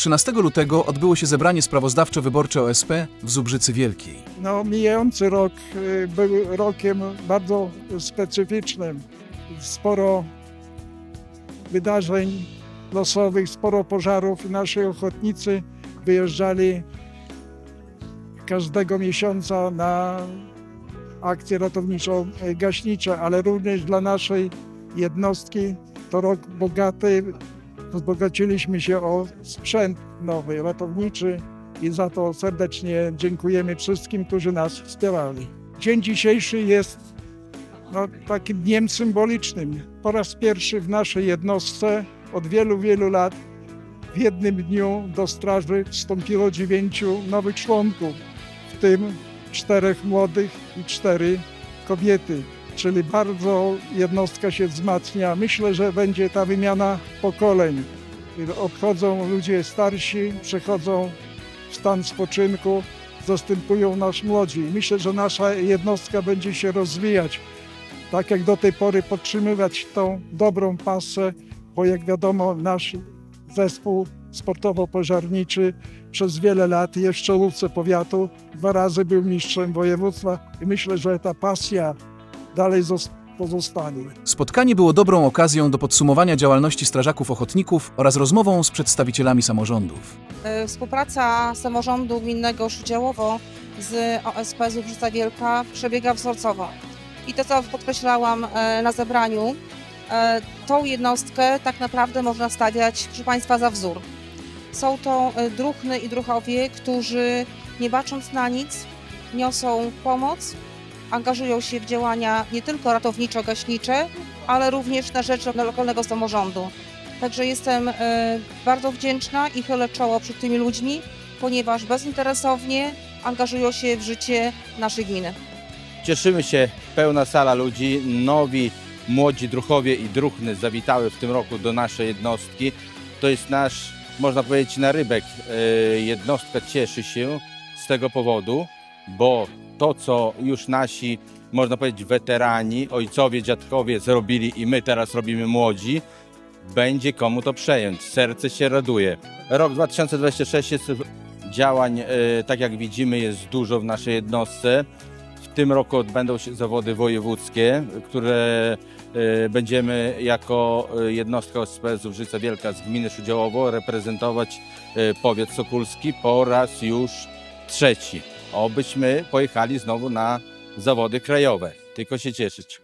13 lutego odbyło się zebranie sprawozdawczo-wyborcze OSP w Zubrzycy Wielkiej. No, mijający rok y, był rokiem bardzo specyficznym. Sporo wydarzeń losowych, sporo pożarów. Nasi ochotnicy wyjeżdżali każdego miesiąca na akcje ratowniczo-gaśnicze, ale również dla naszej jednostki to rok bogaty. Wzbogaciliśmy się o sprzęt nowy, ratowniczy, i za to serdecznie dziękujemy wszystkim, którzy nas wspierali. Dzień dzisiejszy jest no, takim dniem symbolicznym. Po raz pierwszy w naszej jednostce od wielu, wielu lat w jednym dniu do straży wstąpiło dziewięciu nowych członków, w tym czterech młodych i cztery kobiety. Czyli bardzo jednostka się wzmacnia. Myślę, że będzie ta wymiana pokoleń. Odchodzą ludzie starsi, przechodzą w stan spoczynku, zastępują nas młodzi. Myślę, że nasza jednostka będzie się rozwijać, tak jak do tej pory podtrzymywać tą dobrą pasę, bo jak wiadomo nasz zespół sportowo-pożarniczy przez wiele lat jest w powiatu, dwa razy był mistrzem województwa i myślę, że ta pasja dalej zos- pozostanie. Spotkanie było dobrą okazją do podsumowania działalności strażaków ochotników oraz rozmową z przedstawicielami samorządów. E, Współpraca samorządu gminnego Szudziałowo z OSP Zubrzyca Wielka przebiega wzorcowo. I to, co podkreślałam e, na zebraniu, e, tą jednostkę tak naprawdę można stawiać, proszę Państwa, za wzór. Są to druhny i druhowie, którzy nie bacząc na nic, niosą pomoc, angażują się w działania nie tylko ratowniczo-gaśnicze, ale również na rzecz lokalnego samorządu. Także jestem e, bardzo wdzięczna i chylę czoło przed tymi ludźmi, ponieważ bezinteresownie angażują się w życie naszej gminy. Cieszymy się, pełna sala ludzi, nowi, młodzi druchowie i druhny zawitały w tym roku do naszej jednostki. To jest nasz, można powiedzieć, narybek. E, Jednostka cieszy się z tego powodu, bo to, co już nasi, można powiedzieć, weterani, ojcowie, dziadkowie zrobili i my teraz robimy młodzi, będzie komu to przejąć. Serce się raduje. Rok 2026 jest działań, e, tak jak widzimy, jest dużo w naszej jednostce. W tym roku odbędą się zawody wojewódzkie, które e, będziemy jako e, jednostka OSP Zubrzyca Wielka z gminy Szudziałowo reprezentować powiat sokulski po raz już trzeci. Obyśmy pojechali znowu na zawody krajowe. Tylko się cieszyć.